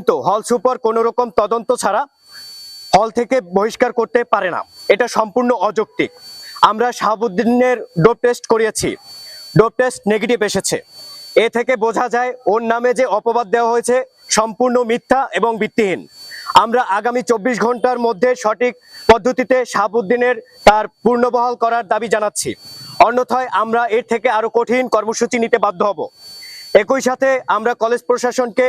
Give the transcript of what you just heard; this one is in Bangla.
কিন্তু হল সুপার কোন রকম তদন্ত ছাড়া হল থেকে বহিষ্কার করতে পারে না। এটা সম্পূর্ণ অযৌক্তিক। আমরা শাহাবুদ্দিনের ডোপ টেস্ট করিয়েছি। ডোপ টেস্ট নেগেটিভ এসেছে। এ থেকে বোঝা যায় ওর নামে যে অপবাদ দেওয়া হয়েছে সম্পূর্ণ মিথ্যা এবং ভিত্তিহীন। আমরা আগামী চব্বিশ ঘণ্টার মধ্যে সঠিক পদ্ধতিতে শাহাবুদ্দিনের তার পূর্ণবহাল করার দাবি জানাচ্ছি। অন্যথায় আমরা এর থেকে আরও কঠিন কর্মসূচি নিতে বাধ্য হব। একই সাথে আমরা কলেজ প্রশাসনকে